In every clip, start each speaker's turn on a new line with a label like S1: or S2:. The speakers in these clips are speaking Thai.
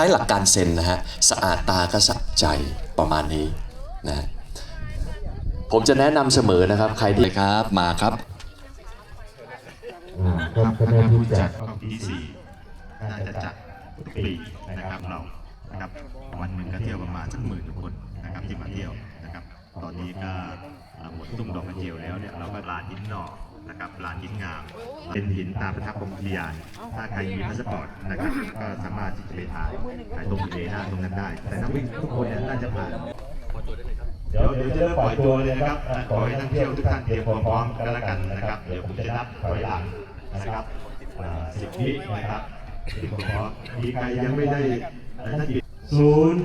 S1: ใช้หลักการเซนนะฮะสะอาดตาก็สะใจประมาณนี้นะผมจะแนะนำเสมอนะครับ ใครที่ครับมาครับ
S2: ครับคะแนนที่จัด
S3: รอบที่สี่น่าจะจัดทุกปีนะครับเรานะครับวันหนึ่งก็เที่ยวประมาณสักหมื่นคนนะครับที่มาเที่ยวนะครับ ตอนนี้ก็หมดตุ้มดอกกระเจียวแล้วเนี่ยเราก็ลานหินหนอ นะครับลานหินงาม เป็นหินตามประทับกรมอุทยานถ้าใครมีพาสปอร์ตนะครับก็สามารถที่จะไปถ่ายถ่ายตรงเลหน้าตรงนั้นได้ แต่นักวิ่งทุกคนเนี่ยน่าจะผ่านเดี๋ยวเดี๋ยวจะเริ่มปล่อยตัวเลยนะครับอะขอให้นักเที่ยวทุกท่านเตรียมความพร้อมกันแล้วกันนะครับ เดี๋ยวผมจะนับถอยหลังนะครับสิบวินะครับเตรียมความพร้อมมีใครยังไม่ได้อ่าท่านศูนย์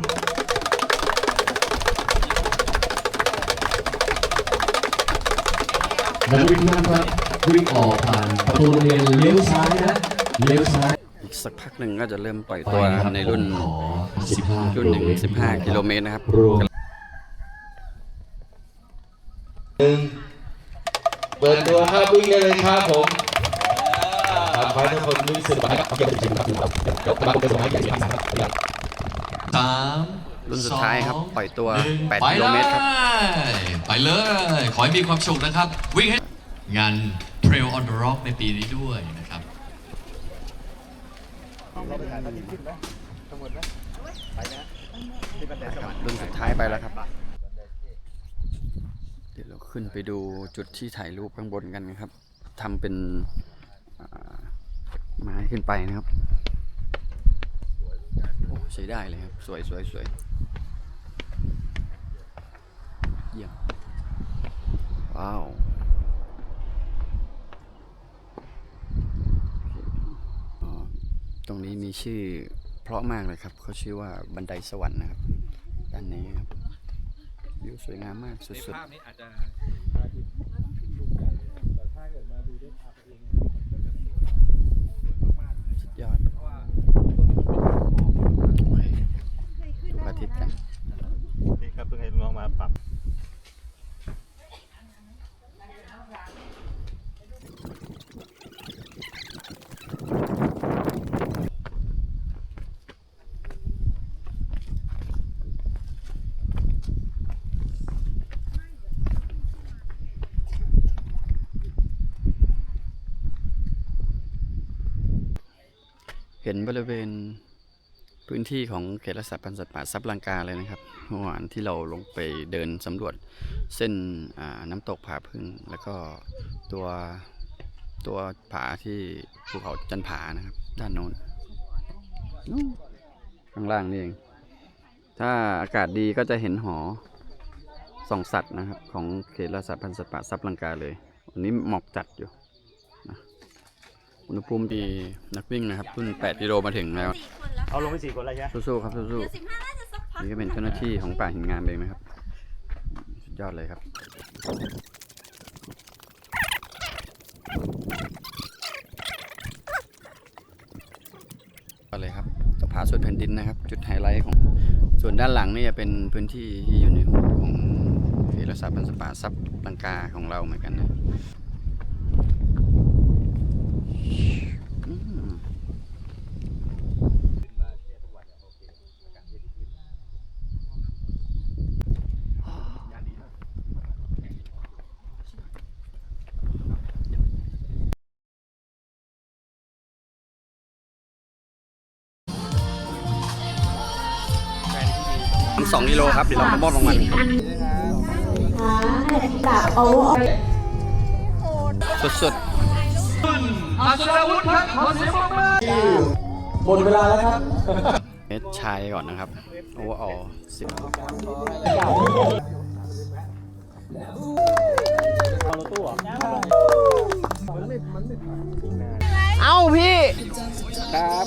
S4: นักวิ่งทุกท่านครับวิ่งออกผ่านประตูโรงเรียนเลี้ยวซ้ายนะเลี้ยวซ้าย
S5: อีกสักพักหนึ่งก็จะเริ่มปล่อยตัวนะครับในรุ่น
S4: ขอ15
S5: รุ่นหนึ่ง15กิโลเมตรนะครับ
S4: รวม
S2: เปิดตัวครับวิ่งได้เลยครับผมทำให้ทุกคนวิ่งสนุกนะครับเก็บจริงครับครับยกกำลังเป็นสมัยใหญ่ที่สามครับ
S4: สาม
S5: รุ่นสุดท้ายครับ
S4: สอง
S5: ปล่อยตัว
S4: หนึ่ง
S5: 8
S4: ไป
S5: กิโลเมตรครับ
S4: เลยไปเลย ขอให้มีความสุขนะครับ วิ่งให้งาน Trail on the Rock ในปีนี้ด้วยนะครับ
S5: รุ่นสุดท้ายไปแล้วครับ เดี๋ยวเราขึ้นไปดูจุดที่ถ่ายรูปข้างบนกันนะครับทำเป็นอ่าไม้ขึ้นไปนะครับโอ้ ใช้ได้เลยครับ สวยสวยสวยเยี่ยมว้าวตรงนี้มีชื่อเพราะมากเลยครับเขาชื่อว่าบันไดสวรรค์นะครับด้านนี้ครับวิวสวยงามมากสุดๆสุดยอดโอเคดูพระอาทิตย์กัน
S3: นี่ครับเพิ่งให้น้องมาปรับ
S5: เห็นบริเวณพื้นที่ของเขตรักษาพันธุ์สัตว์ป่าซับลังกาเลยนะครับเมื่อวานที่เราลงไปเดินสำรวจเส้นน้ำตกผาพึ่ง แล้วก็ตัวตัวผาที่ภูเขาจันผานะครับ ด้านโน้นข้างล่างนี่เอง ถ้าอากาศดีก็จะเห็นหอส่องสัตว์นะครับ ของเขตรักษาพันธุ์สัตว์ป่าซับลังกาเลยวันนี้หมอกจัดอยู่ อุณหภูมิดีนักวิ่งนะครับรุ่น8กิโลมาถึงแล้ว
S3: เอาลงไปสี่คนแล้วใช่ไหม
S5: สู้ๆครับสู้
S6: สิบห้าน่าจะสักพั
S5: ๆ
S6: ก
S5: นี่ก็เป็นเจ้าหน้าที่ของป่าหินงามเองนะครับ สุดยอดเลยครับ ก็เลยครับตัวผาสุดแผ่นดินนะครับ จุดไฮไลท์ของส่วนด้านหลังนี่จะเป็นพื้นที่ที่อยู่ในห่วงของเขตรักษาพันธุ์สัตว์ป่าซับลังกาของเราเหมือนกันนะ สองกิโลครับเดี๋ยวเรามามอบรางวัลกัสุดอาสรา
S6: วุฒิครับขอเสียงปร
S5: บมือ
S2: หมดเวลาแล้วครับ
S5: เอสชายก่อนนะครับ โอ้โหสิบเอาพี่ ครับ